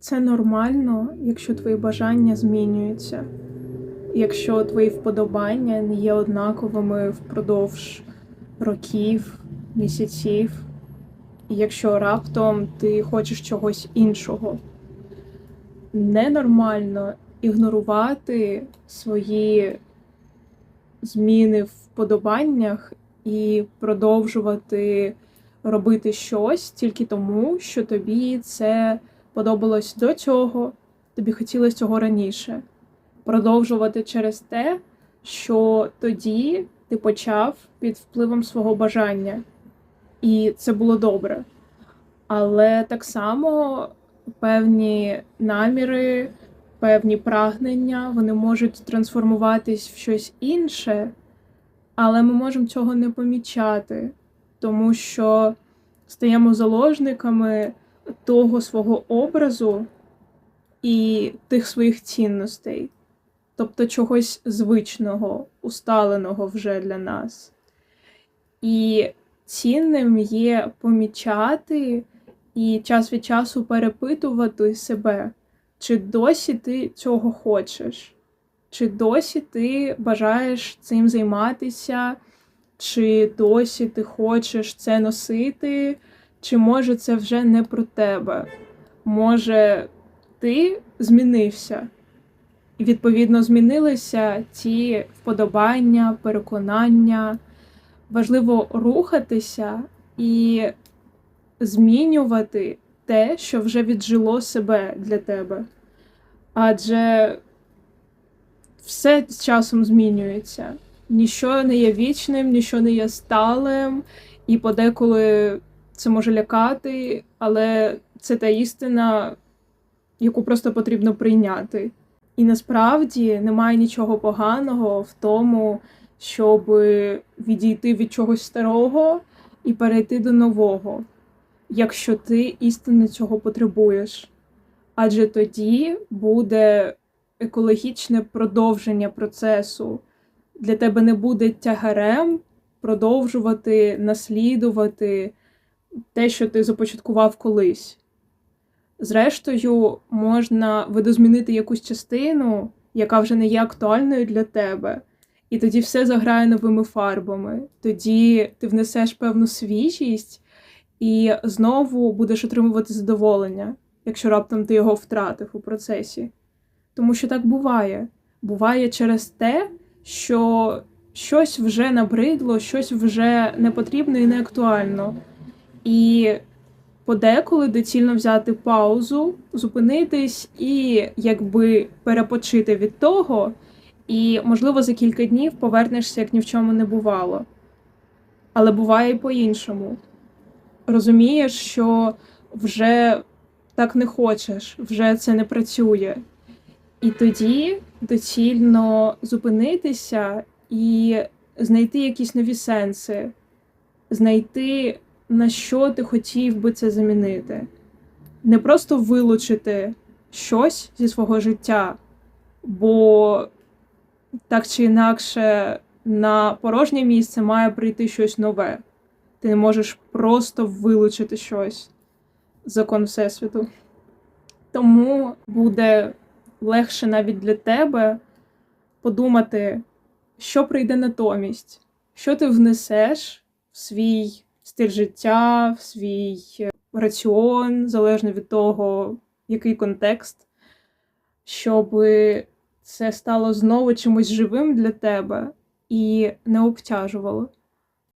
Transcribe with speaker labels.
Speaker 1: Це нормально, якщо твої бажання змінюються, якщо твої вподобання не є однаковими впродовж років, місяців, і якщо раптом ти хочеш чогось іншого. Ненормально ігнорувати свої зміни в вподобаннях і продовжувати робити щось тільки тому, що тобі це подобалось до цього, тобі хотілося цього раніше. Продовжувати через те, що тоді ти почав під впливом свого бажання, і це було добре. Але так само певні наміри, певні прагнення, вони можуть трансформуватись в щось інше, але ми можемо цього не помічати, тому що стаємо заложниками того свого образу і тих своїх цінностей, тобто чогось звичного, усталеного вже для нас. І цінним є помічати і час від часу перепитувати себе, чи досі ти цього хочеш, чи досі ти бажаєш цим займатися, чи досі ти хочеш це носити, чи може це вже не про тебе? Може, ти змінився? І відповідно змінилися ті вподобання, переконання. Важливо рухатися і змінювати те, що вже віджило себе для тебе. Адже все з часом змінюється. Ніщо не є вічним, ніщо не є сталим, і подеколи це може лякати, але це та істина, яку просто потрібно прийняти. І насправді немає нічого поганого в тому, щоб відійти від чогось старого і перейти до нового, якщо ти істинно цього потребуєш. Адже тоді буде екологічне продовження процесу. Для тебе не буде тягарем продовжувати наслідувати те, що ти започаткував колись. Зрештою, можна видозмінити якусь частину, яка вже не є актуальною для тебе, і тоді все заграє новими фарбами. Тоді ти внесеш певну свіжість і знову будеш отримувати задоволення, якщо раптом ти його втратив у процесі. Тому що так буває. Буває через те, що щось вже набридло, щось вже не потрібно і не актуально. І подеколи доцільно взяти паузу, зупинитись і якби перепочити від того, і, можливо, за кілька днів повернешся, як ні в чому не бувало. Але буває і по-іншому. Розумієш, що вже так не хочеш, вже це не працює. І тоді доцільно зупинитися і знайти якісь нові сенси, знайти на що ти хотів би це замінити. Не просто вилучити щось зі свого життя, бо так чи інакше на порожнє місце має прийти щось нове. Ти не можеш просто вилучити щось закон Всесвіту. Тому буде легше навіть для тебе подумати, що прийде натомість, що ти внесеш в свій стиль життя, в свій е, раціон, залежно від того, який контекст, щоб це стало знову чимось живим для тебе і не обтяжувало.